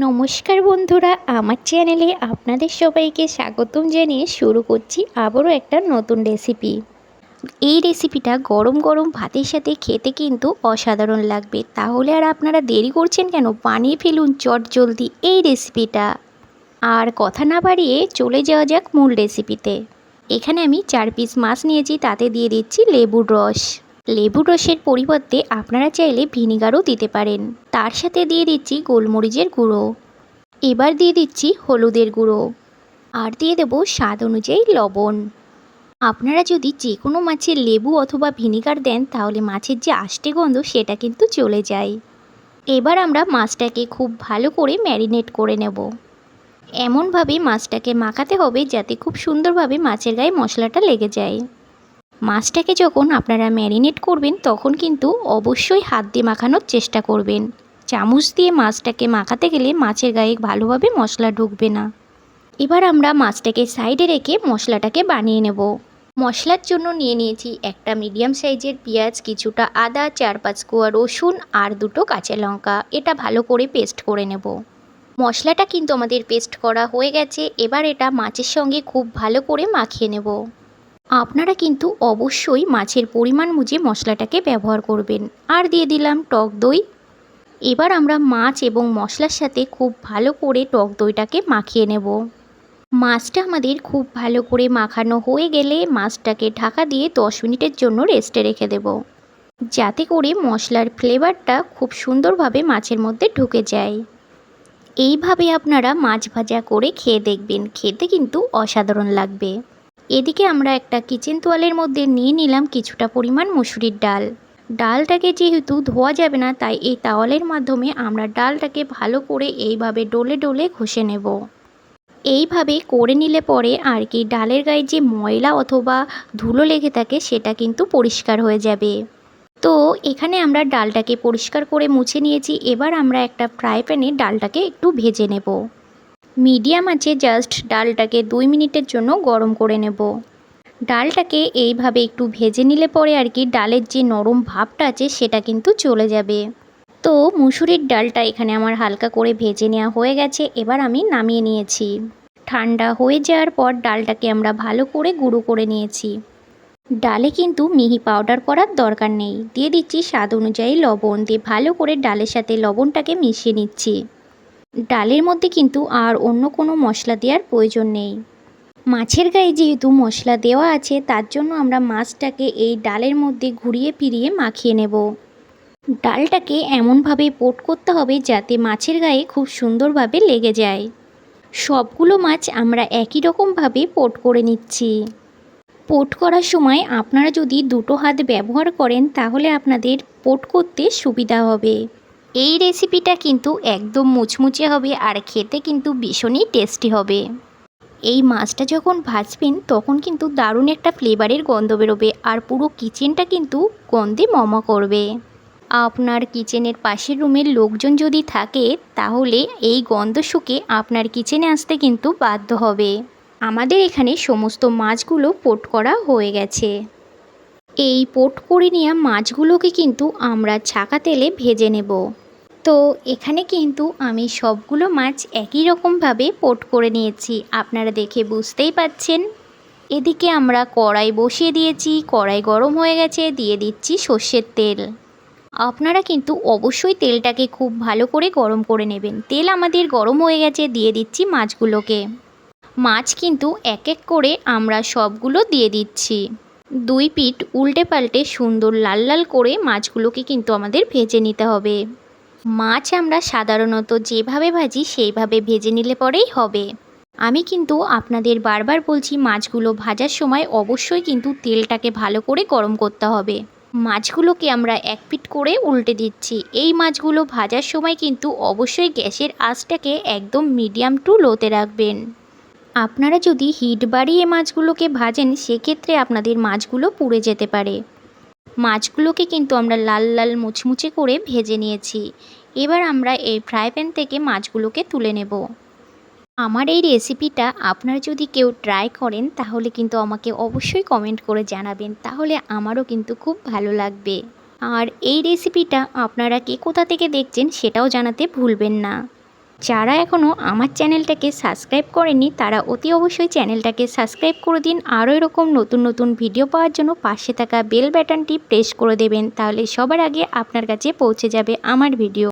নমস্কার বন্ধুরা, আমার চ্যানেলে আপনাদের সবাইকে স্বাগতম জানিয়ে শুরু করছি আবারও একটা নতুন রেসিপি এই রেসিপিটা গরম গরম ভাতের সাথে খেতে কিন্তু অসাধারণ লাগবে। তাহলে আর আপনারা দেরি করছেন কেন? বানিয়ে ফেলুন চট জলদি এই রেসিপিটা আর কথা না বাড়িয়ে চলে যাওয়া যাক মূল রেসিপিতে এখানে আমি চার পিস মাছ নিয়েছি, তাতে দিয়ে দিচ্ছি লেবুর রস। লেবুর রসের পরিবর্তে আপনারা চাইলে ভিনিগারও দিতে পারেন। তার সাথে দিয়ে দিচ্ছি গোলমরিচের গুঁড়ো। এবার দিয়ে দিচ্ছি হলুদের গুঁড়ো। আর দিয়ে দেবো স্বাদ অনুযায়ী লবণ। আপনারা যদি যে কোনো মাছের লেবু অথবা ভিনিগার দেন, তাহলে মাছের যে আষ্টে গন্ধ, সেটা কিন্তু চলে যায়। এবার আমরা মাছটাকে খুব ভালো করে ম্যারিনেট করে নেব। এমনভাবে মাছটাকে মাখাতে হবে, যাতে খুব সুন্দরভাবে মাছের গায়ে মশলাটা লেগে যায়। মাছটাকে যখন আপনারা ম্যারিনেট করবেন, তখন কিন্তু অবশ্যই হাত দিয়ে মাখানোর চেষ্টা করবেন। চামচ দিয়ে মাছটাকে মাখাতে গেলে মাছের গায়ে ভালোভাবে মশলা ঢুকবে না। এবার আমরা মাছটাকে সাইডে রেখে মশলাটাকে বানিয়ে নেব। মশলার জন্য নিয়ে নিয়েছি একটা মিডিয়াম সাইজের পেঁয়াজ, কিছুটা আদা চার পাঁচ কোয়া রসুন আর দুটো কাঁচা লঙ্কা। এটা ভালো করে পেস্ট করে নেব। মশলাটা কিন্তু আমাদের পেস্ট করা হয়ে গেছে। এবার এটা মাছের সঙ্গে খুব ভালো করে মাখিয়ে নেব। আপনারা কিন্তু অবশ্যই মাছের পরিমাণ বুঝে মশলাটাকে ব্যবহার করবেন। আর দিয়ে দিলাম টক দই। এবার আমরা মাছ এবং মশলার সাথে খুব ভালো করে টক দইটাকে মাখিয়ে নেব। মাছটা আমাদের খুব ভালো করে মাখানো হয়ে গেলে মাছটাকে ঢাকা দিয়ে দশ মিনিটের জন্য রেস্টে রেখে দেব। যাতে করে মশলার ফ্লেভারটা খুব সুন্দরভাবে মাছের মধ্যে ঢুকে যায়। এইভাবে আপনারা মাছ ভাজা করে খেয়ে দেখবেন। খেতে কিন্তু অসাধারণ লাগবে। এদিকে আমরা একটা কিচেন তোয়ালের মধ্যে নিয়ে নিলাম কিছুটা পরিমাণ মুসুরির ডাল। ডালটাকে যেহেতু ধোয়া যাবে না, তাই এই তাওয়ালের মাধ্যমে আমরা ডালটাকে ভালো করে এইভাবে ডলে ডলে ঘষে নেব। এইভাবে করে নিলে পরে আর কি ডালের গায়ে যে ময়লা অথবা ধুলো লেগে থাকে, সেটা কিন্তু পরিষ্কার হয়ে যাবে। তো এখানে আমরা ডালটাকে পরিষ্কার করে মুছে নিয়েছি। এবার আমরা একটা ফ্রাই প্যানে ডালটাকে একটু ভেজে নেব। মিডিয়াম আছে, জাস্ট ডালটাকে দুই মিনিটের জন্য গরম করে নেব। ডালটাকে এইভাবে একটু ভেজে নিলে পরে আর কি ডালের যে নরম ভাবটা আছে, সেটা কিন্তু চলে যাবে। তো মুসুরির ডালটা এখানে আমার হালকা করে ভেজে নেওয়া হয়ে গেছে, এবার আমি নামিয়ে নিয়েছি। ঠান্ডা হয়ে যাওয়ার পর ডালটাকে আমরা ভালো করে গুঁড়ো করে নিয়েছি। ডালে কিন্তু মিহি পাউডার করার দরকার নেই। দিয়ে দিচ্ছি স্বাদ অনুযায়ী লবণ, দিয়ে ভালো করে ডালের সাথে লবণটাকে মিশিয়ে নিচ্ছি। ডালের মধ্যে কিন্তু আর অন্য কোনো মশলা দেওয়ার প্রয়োজন নেই। মাছের গায়ে যেহেতু মশলা দেওয়া আছে, তার জন্য আমরা মাছটাকে এই ডালের মধ্যে ঘুরিয়ে ফিরিয়ে মাখিয়ে নেব। ডালটাকে এমনভাবে পোট করতে হবে যাতে মাছের গায়ে খুব সুন্দরভাবে লেগে যায়। সবগুলো মাছ আমরা একই রকমভাবে পোট করে নিচ্ছি। পোট করার সময় আপনারা যদি দুটো হাত ব্যবহার করেন, তাহলে আপনাদের পোট করতে সুবিধা হবে। এই রেসিপিটা কিন্তু একদম মুচমুচে হবে আর খেতে কিন্তু ভীষণই টেস্টি হবে। এই মাছটা যখন ভাজবেন, তখন কিন্তু দারুণ একটা ফ্লেভারের গন্ধ বেরোবে আর পুরো কিচেনটা কিন্তু গন্ধে মমা করবে। আপনার কিচেনের পাশের রুমের লোকজন যদি থাকে, তাহলে এই গন্ধ শুকে আপনার কিচেনে আসতে কিন্তু বাধ্য হবে। আমাদের এখানে সমস্ত মাছগুলো পোট করা হয়ে গেছে। এই পোট করে নেওয়া মাছগুলোকে কিন্তু আমরা ছাকা তেলে ভেজে নেব। তো এখানে কিন্তু আমি সবগুলো মাছ একই রকমভাবে পোট করে নিয়েছি। আপনারা দেখে বুঝতেই পাচ্ছেন। এদিকে আমরা কড়াই বসিয়ে দিয়েছি, কড়াই গরম হয়ে গেছে, দিয়ে দিচ্ছি সর্ষের তেল। আপনারা কিন্তু অবশ্যই তেলটাকে খুব ভালো করে গরম করে নেবেন। তেল আমাদের গরম হয়ে গেছে, দিয়ে দিচ্ছি মাছগুলোকে। মাছ কিন্তু এক এক করে আমরা সবগুলো দিয়ে দিচ্ছি। দুই পিঠ উল্টে পাল্টে সুন্দর লাল লাল করে মাছগুলোকে কিন্তু আমাদের ভেজে নিতে হবে। মাছ আমরা সাধারণত যেভাবে ভাজি, সেইভাবে ভেজে নিলে পরেই হবে। আমি কিন্তু আপনাদের বারবার বলছি, মাছগুলো ভাজার সময় অবশ্যই কিন্তু তেলটাকে ভালো করে গরম করতে হবে। মাছগুলোকে আমরা এক পিট করে উল্টে দিচ্ছি। এই মাছগুলো ভাজার সময় কিন্তু অবশ্যই গ্যাসের আঁচটাকে একদম মিডিয়াম টু লোতে রাখবেন। আপনারা যদি হিট বাড়িয়ে মাছগুলোকে ভাজেন, সেক্ষেত্রে আপনাদের মাছগুলো পুড়ে যেতে পারে। মাছগুলোকে কিন্তু আমরা লাল লাল মুচমুচে করে ভেজে নিয়েছি। এবার আমরা এই ফ্রাই প্যান থেকে মাছগুলোকে তুলে নেব। আমার এই রেসিপিটা আপনারা যদি কেউ ট্রাই করেন, তাহলে কিন্তু আমাকে অবশ্যই কমেন্ট করে জানাবেন। তাহলে আমারও কিন্তু খুব ভালো লাগবে। আর এই রেসিপিটা আপনারা কে কোথা থেকে দেখছেন, সেটাও জানাতে ভুলবেন না। যারা এখনও আমার চ্যানেলটাকে সাবস্ক্রাইব করেনি তারা অতি অবশ্যই চ্যানেলটাকে সাবস্ক্রাইব করে দিন। আরও এরকম নতুন নতুন ভিডিও পাওয়ার জন্য পাশে থাকা বেল ব্যাটনটি প্রেস করে দেবেন, তাহলে সবার আগে আপনার কাছে পৌঁছে যাবে আমার ভিডিও।